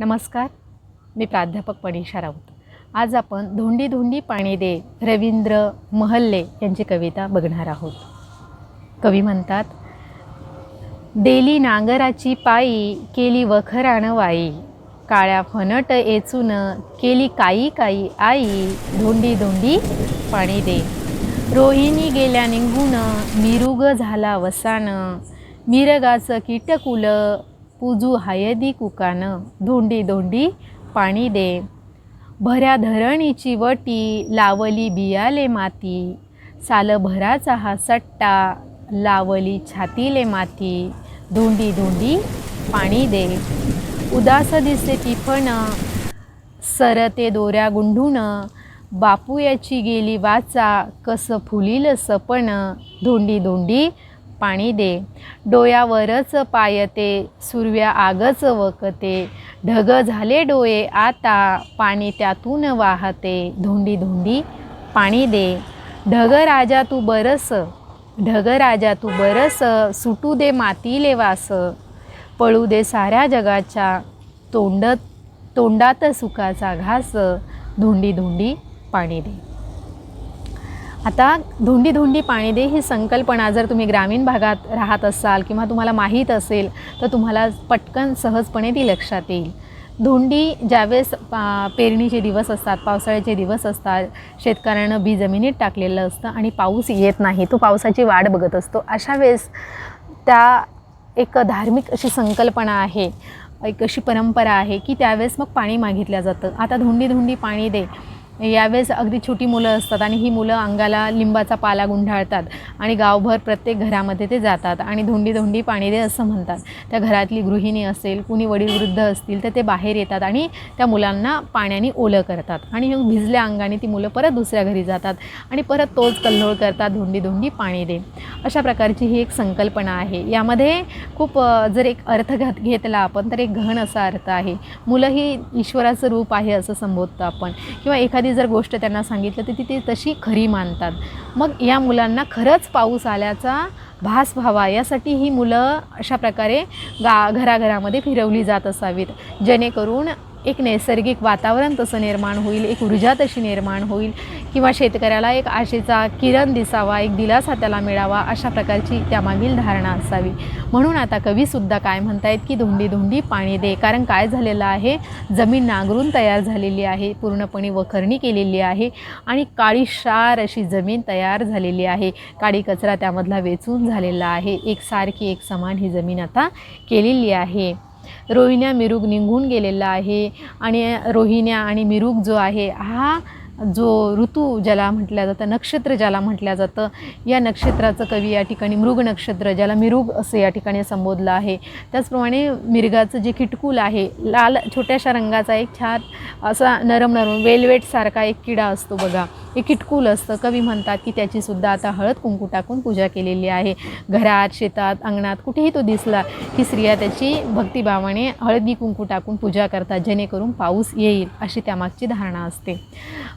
नमस्कार मी प्राध्यापक पणीषा राऊत. आज आपण धोंडी धोंडी पाणी दे रवींद्र महल्ले यांची कविता बघणार आहोत. कवी म्हणतात देली नांगराची पायी केली वखराण वाई काळ्या फनट एचून केली काई काई आई धोंडी धोंडी पाणी दे. रोहिणी गेल्या निघून मिरुग झाला वसान मिरगाचं कीटकुल उजू हायदी कुकान धोंडी धोंडी पाणी दे. भऱ्या धरणीची वटी लावली बियाले माती. सालभराचा हा सट्टा लावली छातीले माती. धोंडी धोंडी पाणी दे. उदास दिसे पिफण सरते दोऱ्या गुंढून बापू याची गेली वाचा कसं फुलील सपण धोंडी धोंडी पाणी दे. डोयावरच पायते सुरव्या आगच वकते. ढग झाले डोळे आता पाणी त्यातून वाहते. धोंडी धोंडी पाणी दे. ढग राजा तू बरस ढग राजा तू बरस सुटू दे मातीले वास. पळू दे साऱ्या जगाच्या तोंड तोंडात सुखाचा घास. धोंडी धोंडी पाणी दे. आता धोंडी धोंडी पाणी दे ही संकल्पना जर तुम्ही ग्रामीण भागात राहत असाल किंवा तुम्हाला माहीत असेल तर तुम्हाला पटकन सहजपणे ती लक्षात येईल. धोंडी ज्यावेळेस पा पेरणीचे दिवस असतात पावसाळ्याचे दिवस असतात शेतकऱ्यानं बी जमिनीत टाकलेलं असतं आणि पाऊस येत नाही तो पावसाची वाट बघत असतो. अशा वेळेस त्या एक धार्मिक अशी संकल्पना आहे एक अशी परंपरा आहे की त्यावेळेस मग पाणी मागितलं जातं. आता धोंडी धोंडी पाणी दे यावेळेस अगदी छोटी मुलं असतात आणि ही मुलं अंगाला लिंबाचा पाला गुंढाळतात आणि गावभर प्रत्येक घरामध्ये ते जातात आणि धोंडी धोंडी पाणी दे असं म्हणतात. त्या घरातली गृहिणी असेल कुणी वडील वृद्ध असतील तर ते बाहेर येतात आणि त्या मुलांना पाण्याने ओलं करतात आणि मग भिजल्या अंगाने ती मुलं परत दुसऱ्या घरी जातात आणि परत तोच कल्लोळ करतात धोंडी धोंडी पाणी दे. अशा प्रकारची ही एक संकल्पना आहे. यामध्ये खूप जर एक अर्थ घात घेतला आपण तर एक घन असा अर्थ आहे. मुलं ही ईश्वराचं रूप आहे असं संबोधतो आपण. किंवा एखादी जर गोष्ट त्यांना सांगितलं तर ती ते तशी खरी मानतात. मग या मुलांना खरंच पाऊस आल्याचा भास व्हावा यासाठी ही मुलं अशा प्रकारे गा घराघरामध्ये फिरवली जात असावीत. जेणेकरून एक नैसर्गिक वातावरण तसं निर्माण होईल एक ऊर्जा तशी निर्माण होईल किंवा शेतकऱ्याला एक आशेचा किरण दिसावा एक दिलासा त्याला मिळावा अशा प्रकारची त्यामागील धारणा असावी. म्हणून आता कवीसुद्धा काय म्हणतायत की धोंडी धोंडी पाणी दे. कारण काय झालेलं आहे? जमीन नांगरून तयार झालेली आहे पूर्णपणे वखरणी केलेली आहे आणि काळीशार अशी जमीन तयार झालेली आहे. काळी कचरा त्यामधला वेचून झालेला आहे. एकसारखी एक समान ही जमीन आता केलेली आहे. रोहिण्या मिरुग निघून गेलेला आहे. आणि रोहिण्या आणि मिरुग जो आहे हा जो ऋतू ज्याला म्हटलं जातं नक्षत्र ज्याला म्हटलं जातं या नक्षत्राचं कवी या ठिकाणी मृग नक्षत्र ज्याला मिरुग असं या ठिकाणी संबोधलं आहे. त्याचप्रमाणे मिरगाचं जे किटकूल आहे लाल छोट्याशा रंगाचा एक छान असा नरम नरम वेलवेटसारखा एक किडा असतो बघा. हे किटकूल असतं. कवी म्हणतात की त्याचीसुद्धा आता हळद कुंकू टाकून पूजा केलेली आहे. घरात शेतात अंगणात कुठेही तो दिसला की स्त्रिया त्याची भक्तिभावाने हळदी कुंकू टाकून पूजा करतात. जेणेकरून पाऊस येईल अशी त्यामागची धारणा असते.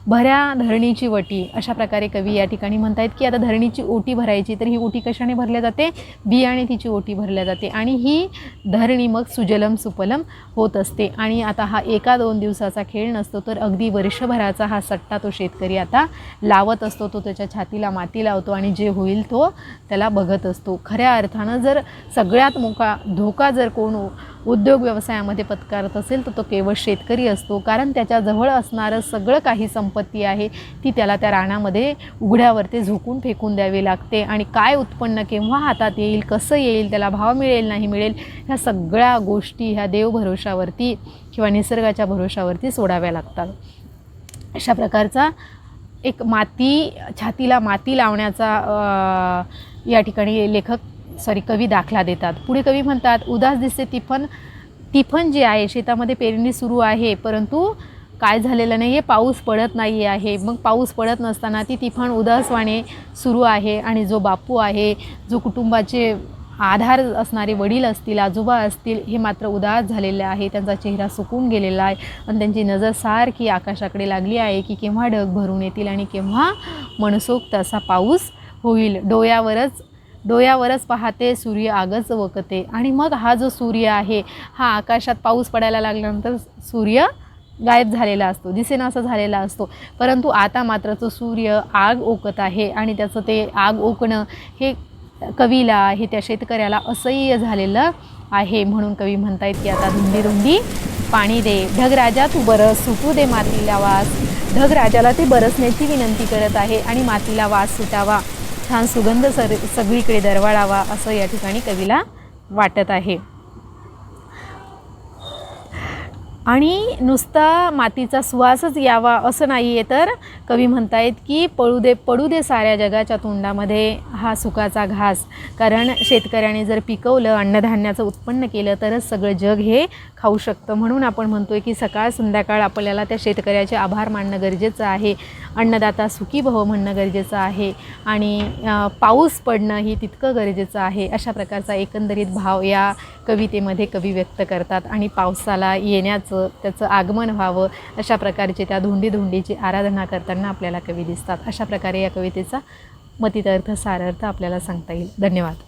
भऱ्या धरणीची वटी. अशा प्रकारे कवी या ठिकाणी म्हणतायत की आता धरणीची ओटी भरायची तर ही ओटी कशाने भरल्या जाते? बियाणे तिची ओटी भरल्या जाते आणि ही धरणी मग सुजलम सुपलम होत असते. आणि आता हा एका दोन दिवसाचा खेळ नसतो तर अगदी वर्षभराचा हा सट्टा तो शेतकरी आता लावत असतो तो त्याच्या छातीला माती लावतो आणि जे होईल तो त्याला बघत असतो. खऱ्या अर्थानं जर सगळ्यात मोठा धोका जर कोण उद्योग व्यवसायामध्ये पत्कारत असेल तर तो केवळ शेतकरी असतो. कारण त्याच्याजवळ असणारं सगळं काही संपत्ती आहे ती त्याला त्या रानामध्ये उघड्यावरती झोकून फेकून द्यावी लागते. आणि काय उत्पन्न केव्हा हातात येईल कसं येईल त्याला भाव मिळेल नाही मिळेल ह्या सगळ्या गोष्टी ह्या देवभरोशावरती किंवा निसर्गाच्या भरोशावरती सोडाव्या लागतात. अशा प्रकारचा एक माती छातीला माती लावण्याचा या ठिकाणी लेखक सॉरी कवी दाखला देतात. पुढे कवी म्हणतात उदास दिसते तिफन तिफन जे आहे शेतामध्ये पेरणी सुरू आहे परंतु काय झालेलं नाही आहे पाऊस पडत नाही आहे. मग पाऊस पडत नसताना ती तिफन उदासवाणे सुरू आहे आणि जो बापू आहे जो कुटुंबाचे आधार असणारे वडील असतील आजोबा असतील हे मात्र उदास झालेले आहे. त्यांचा चेहरा सुकून गेलेला आहे. आणि त्यांची नजर सारखी आकाशाकडे लागली आहे की केव्हा ढग भरून येतील आणि केव्हा मनसोक्त असा पाऊस होईल. डोळ्यावरच डोळ्यावरच पाहते सूर्य आगच वकते. आणि मग हा जो सूर्य आहे हा आकाशात पाऊस पडायला लागल्यानंतर सूर्य गायब झालेला असतो दिसेनासा झालेला असतो. परंतु आता मात्र तो सूर्य आग ओकत आहे आणि त्याचं ते आग ओकणं हे कवीला हे त्या शेतकऱ्याला असह्य झालेलं आहे म्हणून कवी म्हणतायत की आता धुंदी धुंदी पाणी दे. ढगराजा तू बरस. सुटू दे मातीला वास. ढगराजाला ते बरसण्याची विनंती करत आहे आणि मातीला वास सुटावा. छान सुगंध सर सगळीकडे दरवाळावा असं या ठिकाणी कवीला वाटत आहे. आणि नुसता मातीचा सुवासच यावा असं नाही आहे तर कवी म्हणतायत की पळू दे पडू दे साऱ्या जगाच्या तोंडामध्ये हा सुकाचा घास. कारण शेतकऱ्याने जर पिकवलं अन्नधान्याचं उत्पन्न केलं तरच सगळं जग हे खाऊ शकतं. म्हणून आपण म्हणतोय की सकाळ संध्याकाळ आपल्याला त्या शेतकऱ्याचे आभार मानणं गरजेचं आहे. अन्नदाता सुखी भव म्हणणं गरजेचं आहे. आणि पाऊस पडणं ही तितकं गरजेचं आहे अशा प्रकारचा एकंदरीत भाव या कवितेमध्ये कवी व्यक्त करतात. आणि पावसाला येण्याचं त्याचं आगमन व्हावं अशा प्रकारचे त्या धोंडी धोंडीची आराधना करताना आपल्याला कवी दिसतात. अशा प्रकारे या कवितेचा मतितार्थ सारार्थ आपल्याला सांगता येईल. धन्यवाद.